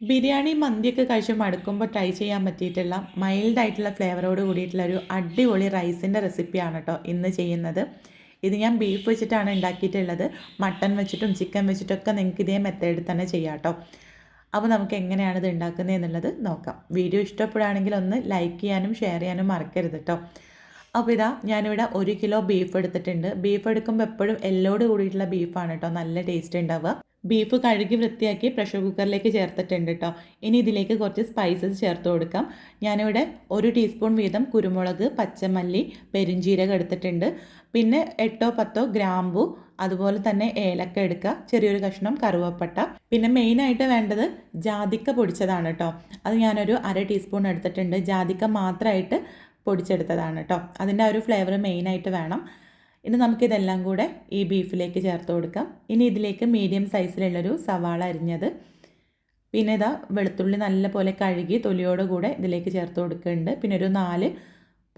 ബിരിയാണി മന്തിയൊക്കെ കഴിച്ച് മടുക്കുമ്പോൾ ട്രൈ ചെയ്യാൻ പറ്റിയിട്ടുള്ള മൈൽഡായിട്ടുള്ള ഫ്ലേവറോട് കൂടിയിട്ടുള്ള ഒരു അടിപൊളി റൈസിന്റെ റെസിപ്പിയാണ് കേട്ടോ ഇന്ന് ചെയ്യുന്നത്. ഇത് ഞാൻ ബീഫ് വെച്ചിട്ടാണ് ഉണ്ടാക്കിയിട്ടുള്ളത് മട്ടൺ വെച്ചിട്ടും ചിക്കൻ വെച്ചിട്ടൊക്കെ നിങ്ങൾക്ക് ഇതേ മെത്തേഡിൽ തന്നെ ചെയ്യാം കേട്ടോ അപ്പോൾ നമുക്ക് എങ്ങനെയാണ് ഇത് ഉണ്ടാക്കുന്നത് എന്നുള്ളത് നോക്കാം. വീഡിയോ ഇഷ്ടപ്പെടുകയാണെങ്കിൽ ഒന്ന് ലൈക്ക് ചെയ്യാനും ഷെയർ ചെയ്യാനും മറക്കരുത് കേട്ടോ അപ്പോൾ ഇതാ ഞാനിവിടെ ഒരു കിലോ ബീഫ് എടുത്തിട്ടുണ്ട്. ബീഫ് എടുക്കുമ്പോൾ എപ്പോഴും എല്ലോട് കൂടിയിട്ടുള്ള ബീഫാണ് കേട്ടോ നല്ല ടേസ്റ്റ് ഉണ്ടാവുക ബീഫ് കഴുകി വൃത്തിയാക്കി പ്രഷർ കുക്കറിലേക്ക് ചേർത്തിട്ടുണ്ട് കേട്ടോ ഇനി ഇതിലേക്ക് കുറച്ച് സ്പൈസസ് ചേർത്ത് കൊടുക്കാം. ഞാനിവിടെ ഒരു ടീസ്പൂൺ വീതം കുരുമുളക് പച്ചമല്ലി പെരിഞ്ചീരകം എടുത്തിട്ടുണ്ട്. പിന്നെ എട്ടോ പത്തോ ഗ്രാമ്പു അതുപോലെ തന്നെ ഏലക്ക എടുക്കുക. ചെറിയൊരു കഷ്ണം കറുവപ്പട്ട. പിന്നെ മെയിനായിട്ട് വേണ്ടത് ജാതിക്ക പൊടിച്ചതാണ് കേട്ടോ അത് ഞാനൊരു അര ടീസ്പൂൺ എടുത്തിട്ടുണ്ട്. ജാതിക്ക മാത്രമായിട്ട് പൊടിച്ചെടുത്തതാണ് കേട്ടോ അതിന്റെ ആ ഒരു ഫ്ലേവർ മെയിനായിട്ട് വേണം. ഇനി നമുക്കിതെല്ലാം കൂടെ ഈ ബീഫിലേക്ക് ചേർത്ത് കൊടുക്കാം. ഇനി ഇതിലേക്ക് മീഡിയം സൈസിലുള്ളൊരു സവാള അരിഞ്ഞത് പിന്നെ ഇതാ വെളുത്തുള്ളി നല്ല പോലെ കഴുകി തൊലിയോടുകൂടെ ഇതിലേക്ക് ചേർത്ത് കൊടുക്കുന്നുണ്ട്. പിന്നെ ഒരു നാല്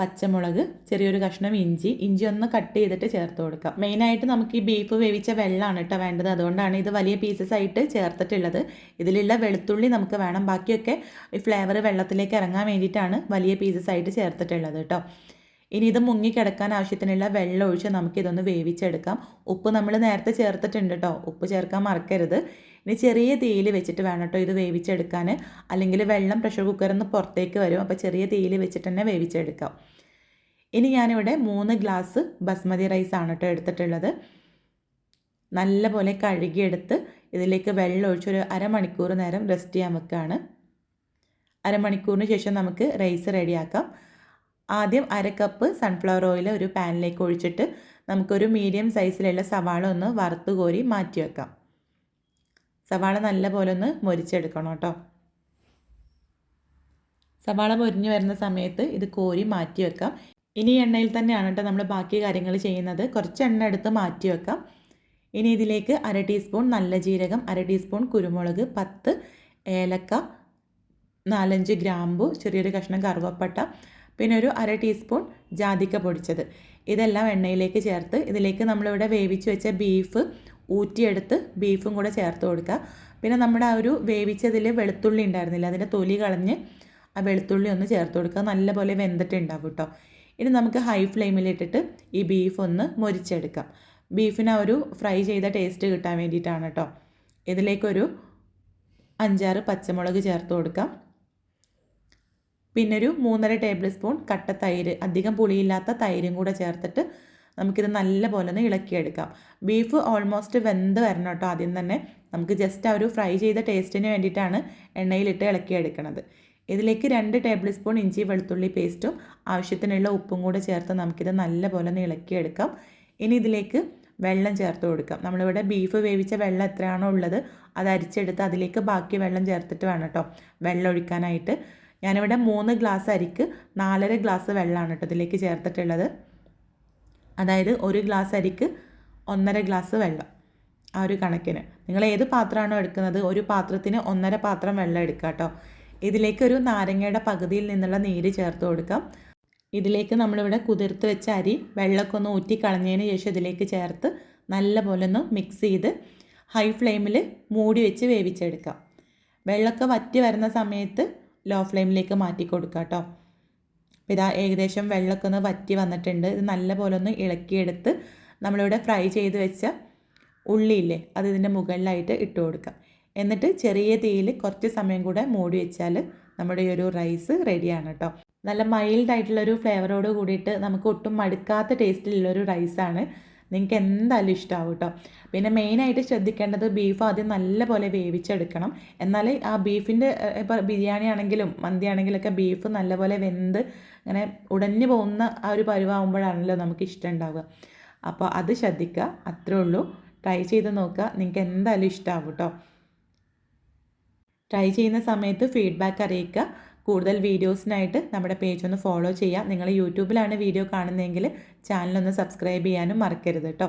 പച്ചമുളക് ചെറിയൊരു കഷ്ണം ഇഞ്ചി ഇഞ്ചി ഒന്ന് കട്ട് ചെയ്തിട്ട് ചേർത്ത് കൊടുക്കാം. മെയിനായിട്ട് നമുക്ക് ഈ ബീഫ് വേവിച്ച വെള്ളമാണ് കേട്ടോ വേണ്ടത്. അതുകൊണ്ടാണ് ഇത് വലിയ പീസസ് ആയിട്ട് ചേർത്തിട്ടുള്ളത്. ഇതിലുള്ള വെളുത്തുള്ളി നമുക്ക് വേണം. ബാക്കിയൊക്കെ ഈ ഫ്ലേവർ വെള്ളത്തിലേക്ക് ഇറങ്ങാൻ വേണ്ടിയിട്ടാണ് വലിയ പീസസ് ആയിട്ട് ചേർത്തിട്ടുള്ളത് കേട്ടോ. ഇനി ഇത് മുങ്ങിക്കിടക്കാൻ ആവശ്യത്തിനുള്ള വെള്ളം ഒഴിച്ച് നമുക്കിതൊന്ന് വേവിച്ചെടുക്കാം. ഉപ്പ് നമ്മൾ നേരത്തെ ചേർത്തിട്ടുണ്ട് കേട്ടോ. ഉപ്പ് ചേർക്കാൻ മറക്കരുത്. ഇനി ചെറിയ തീയിൽ വെച്ചിട്ട് വേണം കേട്ടോ ഇത് വേവിച്ചെടുക്കാൻ. അല്ലെങ്കിൽ വെള്ളം പ്രഷർ കുക്കറിൽ നിന്ന് പുറത്തേക്ക് വരും. അപ്പോൾ ചെറിയ തീയിൽ വെച്ചിട്ട് തന്നെ വേവിച്ചെടുക്കാം. ഇനി ഞാനിവിടെ മൂന്ന് ഗ്ലാസ് ബസ്മതി റൈസ് ആണ് കേട്ടോ എടുത്തിട്ടുള്ളത്. നല്ലപോലെ കഴുകിയെടുത്ത് ഇതിലേക്ക് വെള്ളം ഒഴിച്ചൊരു അരമണിക്കൂർ നേരം റെസ്റ്റ് ചെയ്യാൻ വെക്കുകയാണ് അരമണിക്കൂറിന് ശേഷം നമുക്ക് റൈസ് റെഡിയാക്കാം ആദ്യം അര കപ്പ് സൺഫ്ലവർ ഓയിൽ ഒരു പാനിലേക്ക് ഒഴിച്ചിട്ട് നമുക്കൊരു മീഡിയം സൈസിലുള്ള സവാള ഒന്ന് വറുത്ത് കോരി മാറ്റി വെക്കാം. സവാള നല്ല പോലെ ഒന്ന് മൊരിച്ചെടുക്കണം കേട്ടോ. സവാള മൊരിഞ്ഞ് വരുന്ന സമയത്ത് ഇത് കോരി മാറ്റി വെക്കാം. ഇനി എണ്ണയിൽ തന്നെയാണ് കേട്ടോ നമ്മൾ ബാക്കി കാര്യങ്ങൾ ചെയ്യുന്നത്. കുറച്ച് എണ്ണ എടുത്ത് മാറ്റി വെക്കാം. ഇനി ഇതിലേക്ക് അര ടീസ്പൂൺ നല്ല ജീരകം അര ടീസ്പൂൺ കുരുമുളക് പത്ത് ഏലക്ക നാലഞ്ച് ഗ്രാമ്പു ചെറിയൊരു കഷ്ണം കറുവപ്പട്ട പിന്നെ ഒരു അര ടീസ്പൂൺ ജാതിക്ക പൊടിച്ചത്. ഇതെല്ലാം എണ്ണയിലേക്ക് ചേർത്ത് ഇതിലേക്ക് നമ്മളിവിടെ വേവിച്ച് വെച്ച ബീഫ് ഊറ്റിയെടുത്ത് ബീഫും കൂടെ ചേർത്ത് കൊടുക്കുക. പിന്നെ നമ്മുടെ ആ ഒരു വേവിച്ചതിൽ വെളുത്തുള്ളി ഉണ്ടായിരുന്നില്ല അതിന്റെ തൊലി കളഞ്ഞ് ആ വെളുത്തുള്ളി ഒന്ന് ചേർത്ത് കൊടുക്കുക. നല്ലപോലെ വെന്തിട്ടുണ്ടാവും കേട്ടോ. ഇനി നമുക്ക് ഹൈ ഫ്ലെയിമിലിട്ടിട്ട് ഈ ബീഫ് ഒന്ന് മൊരിച്ചെടുക്കാം. ബീഫിന് ഒരു ഫ്രൈ ചെയ്ത ടേസ്റ്റ് കിട്ടാൻ വേണ്ടിയിട്ടാണ് കേട്ടോ. ഇതിലേക്കൊരു അഞ്ചാറ് പച്ചമുളക് ചേർത്ത് കൊടുക്കാം. പിന്നൊരു മൂന്നര ടേബിൾ സ്പൂൺ കട്ട തൈര് അധികം പുളിയില്ലാത്ത തൈരും കൂടെ ചേർത്തിട്ട് നമുക്കിത് നല്ല പോലെ ഒന്ന് ഇളക്കിയെടുക്കാം. ബീഫ് ഓൾമോസ്റ്റ് വെന്ത് വരണം കേട്ടോ ആദ്യം തന്നെ. നമുക്ക് ജസ്റ്റ് ആ ഒരു ഫ്രൈ ചെയ്ത ടേസ്റ്റിന് വേണ്ടിയിട്ടാണ് എണ്ണയിലിട്ട് ഇളക്കിയെടുക്കുന്നത് ഇതിലേക്ക് രണ്ട് ടേബിൾ സ്പൂൺ ഇഞ്ചി വെളുത്തുള്ളി പേസ്റ്റും ആവശ്യത്തിനുള്ള ഉപ്പും കൂടെ ചേർത്ത് നമുക്കിത് നല്ല പോലെ ഒന്ന് ഇളക്കിയെടുക്കാം. ഇനി ഇതിലേക്ക് വെള്ളം ചേർത്ത് കൊടുക്കാം. നമ്മളിവിടെ ബീഫ് വേവിച്ച വെള്ളം എത്രയാണോ ഉള്ളത് അത് അരിച്ചെടുത്ത് അതിലേക്ക് ബാക്കി വെള്ളം ചേർത്തിട്ട് വേണം കേട്ടോ വെള്ളം ഒഴിക്കാനായിട്ട്. ഞാനിവിടെ മൂന്ന് ഗ്ലാസ് അരിക്ക് നാലര ഗ്ലാസ് വെള്ളമാണ് കേട്ടോ ഇതിലേക്ക് ചേർത്തിട്ടുള്ളത്. അതായത് ഒരു ഗ്ലാസ് അരിക്ക് ഒന്നര ഗ്ലാസ് വെള്ളം ആ ഒരു കണക്കിന്. നിങ്ങൾ ഏത് പാത്രമാണോ എടുക്കുന്നത് ഒരു പാത്രത്തിന് ഒന്നര പാത്രം വെള്ളം എടുക്കുക കേട്ടോ. ഇതിലേക്ക് ഒരു നാരങ്ങയുടെ പകുതിയിൽ നിന്നുള്ള നീര് ചേർത്ത് കൊടുക്കാം. ഇതിലേക്ക് നമ്മളിവിടെ കുതിർത്ത് വെച്ച അരി വെള്ളമൊക്കെ ഒന്ന് ഊറ്റി കളഞ്ഞതിന് ശേഷം ഇതിലേക്ക് ചേർത്ത് നല്ലപോലെ ഒന്ന് മിക്സ് ചെയ്ത് ഹൈ ഫ്ലെയിമിൽ മൂടി വെച്ച് വേവിച്ചെടുക്കാം. വെള്ളമൊക്കെ വറ്റി വരുന്ന സമയത്ത് ലോ ഫ്ലെയിമിലേക്ക് മാറ്റി കൊടുക്കാം കേട്ടോ. ഇതാ ഏകദേശം വെള്ളമൊക്കെ ഒന്ന് വറ്റി വന്നിട്ടുണ്ട്. ഇത് നല്ലപോലെ ഒന്ന് ഇളക്കിയെടുത്ത് നമ്മളിവിടെ ഫ്രൈ ചെയ്ത് വെച്ച ഉള്ളിയില്ലേ അത് ഇതിന്റെ മുകളിലായിട്ട് ഇട്ട് കൊടുക്കാം. എന്നിട്ട് ചെറിയ തീയിൽ കുറച്ച് സമയം കൂടെ മൂടി വെച്ചാൽ നമ്മുടെ ഈ ഒരു റൈസ് റെഡിയാണ് കേട്ടോ. നല്ല മൈൽഡ് ആയിട്ടുള്ളൊരു ഫ്ലേവറോട് കൂടിയിട്ട് നമുക്ക് ഒട്ടും മടുക്കാത്ത ടേസ്റ്റിലുള്ളൊരു റൈസാണ്. നിങ്ങൾക്ക് എന്തായാലും ഇഷ്ടമാവും കേട്ടോ പിന്നെ മെയിനായിട്ട് ശ്രദ്ധിക്കേണ്ടത് ബീഫ് ആദ്യം നല്ലപോലെ വേവിച്ചെടുക്കണം. എന്നാൽ ആ ബീഫിന്റെ ഇപ്പോൾ ബിരിയാണി ആണെങ്കിലും മന്തി ആണെങ്കിലൊക്കെ ബീഫ് നല്ലപോലെ വെന്ത് അങ്ങനെ ഉടഞ്ഞു പോകുന്ന ആ ഒരു പരുവാകുമ്പോഴാണല്ലോ നമുക്ക് ഇഷ്ടം ഉണ്ടാവുക. അപ്പോൾ അത് ശ്രദ്ധിക്കുക. അത്രേ ഉള്ളൂ. ട്രൈ ചെയ്ത് നോക്കുക. നിങ്ങൾക്ക് എന്തായാലും ഇഷ്ടമാവും കേട്ടോ ട്രൈ ചെയ്യുന്ന സമയത്ത് ഫീഡ്ബാക്ക് അറിയിക്കുക. കൂടുതൽ വീഡിയോസിനായിട്ട് നമ്മുടെ പേജ് ഒന്ന് ഫോളോ ചെയ്യാം. നിങ്ങൾ യൂട്യൂബിലാണ് വീഡിയോ കാണുന്നതെങ്കിൽ ചാനലൊന്ന് സബ്സ്ക്രൈബ് ചെയ്യാനും മറക്കരുത് കേട്ടോ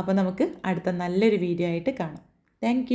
അപ്പോൾ നമുക്ക് അടുത്ത നല്ലൊരു വീഡിയോ ആയിട്ട് കാണാം. താങ്ക്